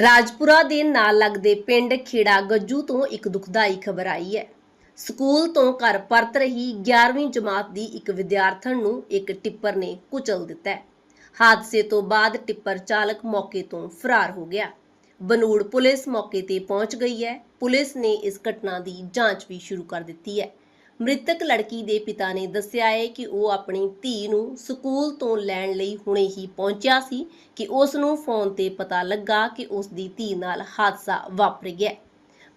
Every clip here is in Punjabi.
ਰਾਜਪੁਰਾ ਦੇ ਨਾਲ ਲੱਗਦੇ ਪਿੰਡ ਖੇੜਾ ਗੱਜੂ ਤੋਂ ਇੱਕ ਦੁਖਦਾਈ ਖਬਰ ਆਈ ਹੈ। ਸਕੂਲ ਤੋਂ ਘਰ ਪਰਤ ਰਹੀ 11ਵੀਂ ਜਮਾਤ ਦੀ ਇੱਕ ਵਿਦਿਆਰਥਣ ਨੂੰ ਇੱਕ ਟਿੱਪਰ ਨੇ ਕੁਚਲ ਦਿੱਤਾ ਹੈ। ਹਾਦਸੇ ਤੋਂ ਬਾਅਦ ਟਿੱਪਰ ਚਾਲਕ ਮੌਕੇ ਤੋਂ ਫਰਾਰ ਹੋ ਗਿਆ। ਬਨੂੜ ਪੁਲਿਸ ਮੌਕੇ ਤੇ ਪਹੁੰਚ ਗਈ ਹੈ। ਪੁਲਿਸ ਨੇ ਇਸ ਘਟਨਾ ਦੀ ਜਾਂਚ ਵੀ ਸ਼ੁਰੂ ਕਰ ਦਿੱਤੀ ਹੈ। ਮ੍ਰਿਤਕ ਲੜਕੀ ਦੇ ਪਿਤਾ ਨੇ ਦੱਸਿਆ ਹੈ ਕਿ ਉਹ ਆਪਣੀ ਧੀ ਨੂੰ ਸਕੂਲ ਤੋਂ ਲੈਣ ਲਈ ਹੁਣੇ ਹੀ ਪਹੁੰਚਿਆ ਸੀ ਕਿ ਉਸ ਨੂੰ ਫੋਨ ਤੇ ਪਤਾ ਲੱਗਾ ਕਿ ਉਸ ਦੀ ਧੀ ਨਾਲ ਹਾਦਸਾ ਵਾਪਰ ਗਿਆ ਹੈ।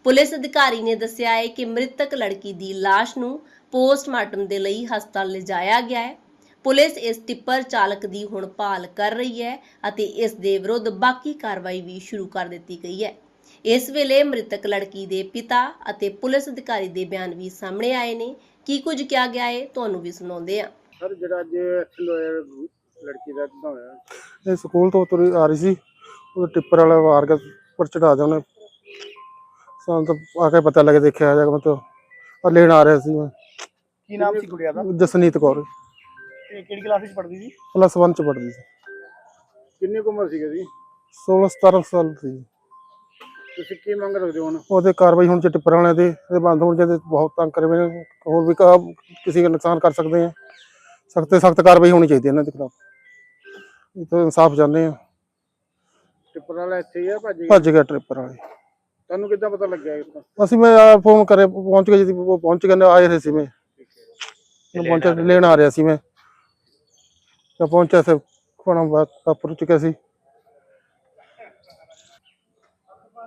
ਪੁਲਿਸ ਅਧਿਕਾਰੀ ਨੇ ਦੱਸਿਆ ਹੈ ਕਿ ਮ੍ਰਿਤਕ ਲੜਕੀ ਦੀ ਲਾਸ਼ ਨੂੰ ਪੋਸਟਮਾਰਟਮ ਦੇ ਲਈ ਹਸਪਤਾਲ ਲਿਜਾਇਆ ਗਿਆ ਹੈ ਪੁਲਿਸ ਇਸ ਟਿੱਪਰ ਚਾਲਕ ਦੀ ਹੁਣ ਭਾਲ ਕਰ ਰਹੀ ਹੈ ਅਤੇ ਇਸ ਦੇ ਵਿਰੁੱਧ ਬਾਕੀ ਕਾਰਵਾਈ ਵੀ ਸ਼ੁਰੂ ਕਰ ਦਿੱਤੀ ਗਈ ਹੈ ਇਸ ਵੇਲੇ ਮ੍ਰਿਤਕ ਲੜਕੀ ਦੇ ਪਿਤਾ ਅਤੇ ਪੁਲਿਸ ਅਧਿਕਾਰੀ ਦੇ ਬਿਆਨ ਵੀ ਸਾਹਮਣੇ ਆਏ ਨੇ। ਕੀ ਕੁਝ ਕਿਹਾ ਗਿਆ ਹੈ ਤੁਹਾਨੂੰ ਵੀ ਸੁਣਾਉਂਦੇ ਹਾਂ। ਸਰ ਜਿਹੜਾ ਅੱਜ ਹੋਇਆ ਲੜਕੀ ਦਾ ਕਿਦਾਂ ਹੋਇਆ। ਇਹ ਸਕੂਲ ਤੋਂ ਤੁਰੀ ਆ ਰਹੀ ਸੀ। ਉਹ ਟਿੱਪਰ ਵਾਲਾ ਵਾਰ ਕੇ ਉੱਪਰ ਚੜਾ ਦਿਆ ਉਹਨੇ ਸਾਨੂੰ ਤਾਂ ਆ ਕੇ ਪਤਾ ਲੱਗੇ ਦੇਖਿਆ ਜਾ ਮਤਲਬ ਆ ਲੈਣ ਆ ਰਿਹਾ ਸੀ। ਮੈਂ ਕੀ ਨਾਮ ਸੀ ਗੁੜੀਆ ਦਾ? ਜਸਨੀਤ ਕੌਰ। ਤੇ ਕਿਹੜੀ ਕਲਾਸ ਵਿੱਚ ਪੜ੍ਹਦੀ ਸੀ? ਪਲੱਸ 1 ਚ ਪੜ੍ਹਦੀ ਸੀ। ਕਿੰਨੀ ਕੁ ਉਮਰ ਸੀਗੀ ਜੀ 16 17 ਸਾਲ ਸੀ ਤੁਸੀਂ ਕੀ ਮੰਗ ਰੱਖਦੇ ਹੋ ਹੁਣ? ਉਹਦੇ ਕਾਰਵਾਈ ਹੁਣ ਚ ਟਿੱਪਰ ਵਾਲਿਆਂ ਦੇ ਇਹਦੇ ਬੰਦ ਹੋਣ ਚਾਹੀਦੇ ਬਹੁਤ ਤੰਗ ਕਰੇ ਹੋਏ ਨੇ ਹੋਰ ਵੀ ਕਾ ਕਿਸੇ ਦਾ ਨੁਕਸਾਨ ਕਰ ਸਕਦੇ ਆ। ਸਖਤ ਸਖਤ ਕਾਰਵਾਈ ਹੋਣੀ ਚਾਹੀਦੀ ਹੈ ਇਹਨਾਂ ਦੇ ਖਿਲਾਫ। ਇਹ ਤਾਂ ਇਨਸਾਫ ਚਾਹੁੰਦੇ ਆ। ਟਿੱਪਰ ਵਾਲਾ ਇੱਥੇ ਹੀ ਆ ਭਾਜੀ ਭੱਜ ਗਿਆ ਟਿੱਪਰ ਵਾਲੇ। ਤੁਹਾਨੂੰ ਕਿੱਦਾਂ ਪਤਾ ਲੱਗਿਆ ਇਸ ਦਾ ਅਸੀਂ ਮੈਂ ਫੋਨ ਕਰੇ ਪਹੁੰਚ ਗਏ ਜੀ ਉਹ ਪਹੁੰਚ ਗਏ ਨੇ ਆਏ ਰਹੇ ਸੀ ਮੈਂ। ਮੈਂ ਪਹੁੰਚਿਆ ਲੈਣ ਆ ਰਿਹਾ ਸੀ ਮੈਂ। ਤਾਂ ਪਹੁੰਚਿਆ ਸੀ ਖਾਣਾ ਵਾਪਰ ਚੁੱਕਿਆ ਸੀ।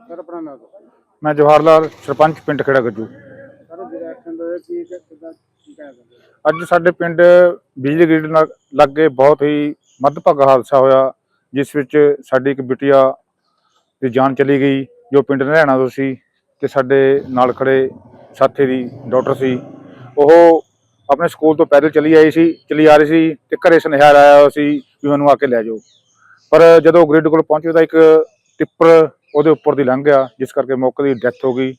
ਸਰ ਆਪਣਾ ਨਾਮ ਦੱਸੋ। ਮੈਂ ਜਵਾਹਰ ਲਾਲ ਸਰਪੰਚ ਪਿੰਡ ਖੇੜਾ ਗੱਜੂ। ਸਰ ਕੀ ਕਿਦਾਂ ਕੀ? ਅੱਜ ਸਾਡੇ ਪਿੰਡ ਬਿਜਲੀ ਗ੍ਰਿਡ ਨਾਲ ਲੱਗੇ ਬਹੁਤ ਹੀ ਮੱਧਭਾਗਾ ਹਾਦਸਾ ਹੋਇਆ ਜਿਸ ਵਿੱਚ ਸਾਡੀ ਇੱਕ ਬਿਟੀਆ ਦੀ ਜਾਨ ਚਲੀ ਗਈ ਜੋ ਪਿੰਡ ਨਹਿਣਾ ਤੋਂ ਸੀ ਤੇ ਸਾਡੇ ਨਾਲ ਖੜੇ ਸਾਥੀ ਦੀ ਡਾਕਟਰ ਸੀ। ਉਹ ਆਪਣੇ ਸਕੂਲ ਤੋਂ ਪੈਦਲ ਚਲੀ ਆਈ ਸੀ ਚਲੀ ਆ ਰਹੀ ਸੀ ਤੇ ਘਰੇ ਸੁਨੇਹਾ ਆਇਆ ਸੀ ਵੀ ਮੈਨੂੰ ਆ ਕੇ ਲੈ ਜਾਓ। ਪਰ ਜਦੋਂ ਗ੍ਰਿਡ ਕੋਲ ਪਹੁੰਚੇ ਤਾਂ ਇੱਕ ਟਿੱਪਰ ਉਹਦੇ ਉੱਪਰ ਦੀ ਲੰਘ ਗਿਆ, ਜਿਸ ਕਰਕੇ ਮੌਕੇ ਦੀ ਡੈਥ ਹੋ ਗਈ।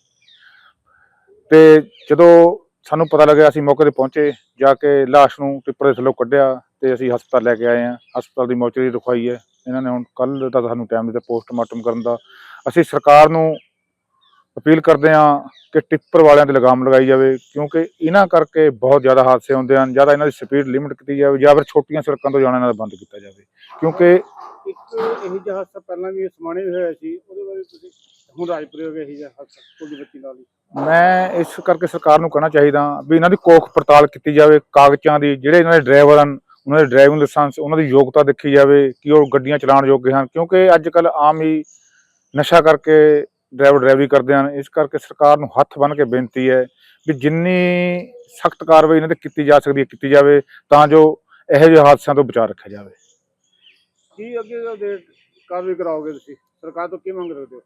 ਤੇ ਜਦੋਂ ਸਾਨੂੰ ਪਤਾ ਲੱਗਿਆ ਅਸੀਂ ਮੌਕੇ ਤੇ ਪਹੁੰਚੇ, ਜਾ ਕੇ ਲਾਸ਼ ਨੂੰ ਟਿੱਪਰ ਦੇ ਥੱਲੋਂ ਕੱਢਿਆ ਤੇ ਅਸੀਂ ਹਸਪਤਾਲ ਲੈ ਕੇ ਆਏ ਹਾਂ। ਹਸਪਤਾਲ ਦੀ ਮੋਚਰੀ ਰਖਵਾਈ ਹੈ। ਇਹਨਾਂ ਨੇ ਹੁਣ ਕੱਲ ਦਾ ਸਾਨੂੰ ਟਾਈਮ ਦਿੱਤਾ, ਪੋਸਟਮਾਰਟਮ ਕਰਨ ਦਾ। ਅਸੀਂ ਸਰਕਾਰ ਨੂੰ ਅਪੀਲ ਕਰਦੇ ਹਾਂ ਕਿ ਟਿੱਪਰ ਵਾਲਿਆਂ ਤੇ ਲਗਾਮ ਲਗਾਈ ਜਾਵੇ ਕਿਉਂਕਿ ਇਹਨਾਂ ਕਰਕੇ ਬਹੁਤ ਜ਼ਿਆਦਾ ਹਾਦਸੇ ਹੁੰਦੇ ਹਨ ਜਾਂ ਇਹਨਾਂ ਦੀ ਸਪੀਡ ਲਿਮਿਟ ਕੀਤੀ ਜਾਵੇ ਜਾਂ ਫਿਰ ਛੋਟੀਆਂ ਸੜਕਾਂ ਤੋਂ ਜਾਣਾ ਇਹਨਾਂ ਦਾ ਬੰਦ ਕੀਤਾ ਜਾਵੇ। ਕਿਉਂਕਿ ਇੱਕ ਇਹੀ ਜਿਹਾ ਹਾਦਸਾ ਪਹਿਲਾਂ ਵੀ ਸਮਾਣੇ ਵੀ ਹੋਇਆ ਸੀ ਉਹਦੇ ਬਾਰੇ ਤੁਸੀਂ ਹੁਣ ਰਾਜਪੁਰੇ ਹੋ ਗਿਆ ਇਹੀ ਜਿਹਾ ਹਾਦਸਾ ਤੁਹਾਡੀ ਬੱਚੀ ਨਾਲ ਹੀ ਮੈਂ ਇਸ ਕਰਕੇ ਸਰਕਾਰ ਨੂੰ ਕਹਿਣਾ ਚਾਹੀਦਾ ਵੀ ਇਹਨਾਂ ਦੀ ਕੋਖ ਪੜਤਾਲ ਕੀਤੀ ਜਾਵੇ ਕਾਗਜ਼ਾਂ ਦੀ ਜਿਹੜੇ ਇਹਨਾਂ ਦੇ ਡਰਾਈਵਰ ਹਨ ਉਹਨਾਂ ਦੇ ਡਰਾਈਵਿੰਗ ਲਾਇਸੈਂਸ ਉਹਨਾਂ ਦੀ ਯੋਗਤਾ ਦੇਖੀ ਜਾਵੇ ਕਿ ਉਹ ਗੱਡੀਆਂ ਚਲਾਉਣ ਯੋਗ ਹਨ ਕਿਉਂਕਿ ਅੱਜ ਕੱਲ ਆਮ ਹੀ ਨਸ਼ਾ ਕਰਕੇ ਡਰਾਈਵਰ ਡਰਾਈਵਰੀ ਕਰਦੇ ਹਨ। ਇਸ ਕਰਕੇ ਸਰਕਾਰ ਨੂੰ ਹੱਥ ਬੰਨ੍ਹ ਕੇ ਬੇਨਤੀ ਹੈ ਵੀ ਜਿੰਨੀ ਸਖਤ ਕਾਰਵਾਈ ਇਹਨਾਂ ਤੇ ਕੀਤੀ ਜਾ ਸਕਦੀ ਹੈ ਕੀਤੀ ਜਾਵੇ ਤਾਂ ਜੋ ਇਹੋ ਜਿਹੇ ਹਾਦਸਿਆਂ ਤੋਂ ਬਚਾਅ ਰੱਖਿਆ ਜਾਵੇ। ਕੀ ਅੱਗੇ ਦੇ ਕਾਰਵਾਈ ਕਰਾਓਗੇ ਤੁਸੀਂ? ਸਰਕਾਰ ਤੋਂ ਕੀ ਮੰਗ ਰੱਖਦੇ ਹੋ?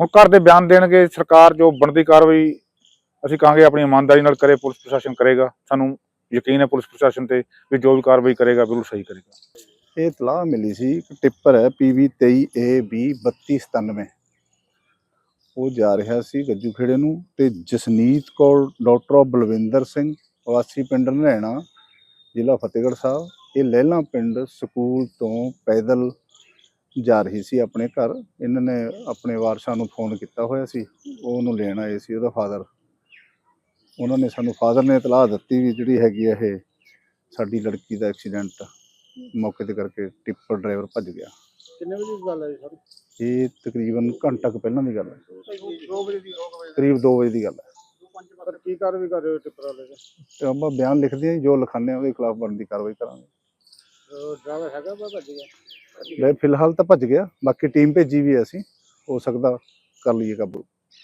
ਹੁਣ ਘਰ ਦੇ ਬਿਆਨ ਦੇਣਗੇ। ਸਰਕਾਰ ਜੋ ਬਣਦੀ ਕਾਰਵਾਈ ਅਸੀਂ ਕਹਾਂਗੇ ਆਪਣੀ ਇਮਾਨਦਾਰੀ ਨਾਲ ਕਰੇ ਪੁਲਿਸ ਪ੍ਰਸ਼ਾਸਨ ਕਰੇਗਾ। ਸਾਨੂੰ ਯਕੀਨ ਹੈ ਪੁਲਿਸ ਪ੍ਰਸ਼ਾਸਨ ਤੇ ਵੀ ਜੋ ਵੀ ਕਾਰਵਾਈ ਕਰੇਗਾ ਬਿਲਕੁਲ ਸਹੀ ਕਰੇਗਾ। ਇਹ ਇਤਲਾਹ ਮਿਲੀ ਸੀ ਇੱਕ ਟਿੱਪਰ ਹੈ PV 23AB 3297 ਉਹ ਜਾ ਰਿਹਾ ਸੀ ਗੱਜੂ ਖੇੜੇ ਨੂੰ ਤੇ ਜਸਨੀਤ ਕੌਰ, ਡਾਕਟਰ ਆਫ ਬਲਵਿੰਦਰ ਸਿੰਘ, ਵਾਸੀ ਪਿੰਡ ਨਰੈਣਾ, ਜ਼ਿਲ੍ਹਾ ਫਤਿਹਗੜ੍ਹ ਸਾਹਿਬ, ਇਹ ਲਹਿਲਾ ਪਿੰਡ ਸਕੂਲ ਤੋਂ ਪੈਦਲ ਜਾ ਰਹੀ ਸੀ ਆਪਣੇ ਘਰ। ਇਹਨਾਂ ਨੇ ਆਪਣੇ ਵਾਰਸਾਂ ਨੂੰ ਫੋਨ ਕੀਤਾ ਹੋਇਆ ਸੀ। ਉਹ ਉਹਨੂੰ ਲੈਣ ਆਏ ਸੀ ਉਹਦਾ ਫਾਦਰ। ਉਹਨਾਂ ਨੇ ਸਾਨੂੰ ਫਾਦਰ ਨੇ ਇਤਲਾਹ ਦਿੱਤੀ ਵੀ ਜਿਹੜੀ ਹੈਗੀ ਇਹ ਸਾਡੀ ਲੜਕੀ ਦਾ ਐਕਸੀਡੈਂਟ ਮੌਕੇ ਤੇ ਕਰਕੇ ਟਿੱਪਰ ਡਰਾਈਵਰ ਭੱਜ ਗਿਆ। ਕਿੰਨੇ ਵਜੇ ਦੀ ਗੱਲ ਹੈ ਜੀ ਸਰ? ਇਹ ਤਕਰੀਬਨ ਘੰਟਾ ਕੁ ਪਹਿਲਾਂ ਦੀ ਗੱਲ ਹੈ। 2 ਵਜੇ ਦੀ ਹੋ ਗਏ ਕਰੀਬ 2 ਵਜੇ ਦੀ ਗੱਲ ਹੈ। ਸਰ ਕੀ ਕਾਰਵਾਈ ਕਰ ਰਹੇ ਹੋ ਟਿੱਪਰ ਵਾਲੇ ਦੇ ਤੇ ਆਪਾਂ ਬਿਆਨ ਲਿਖਦੇ ਹਾਂ ਜੀ, ਲਿਖਾਉਂਦੇ ਹਾਂ ਉਹਦੇ ਖਿਲਾਫ ਬਣਦੀ ਕਾਰਵਾਈ ਕਰਾਂਗੇ। ਡਰਾਈਵਰ ਹੈਗਾ ਬਾ ਭੱਜ ਗਿਆ? ਲੈ ਫਿਲਹਾਲ ਤਾਂ ਭੱਜ ਗਿਆ। ਬਾਕੀ ਟੀਮ ਭੇਜੀ ਵੀ ਹੈ ਅਸੀਂ ਹੋ ਸਕਦਾ ਕਰ ਲਈਏ ਕਾਬੂ।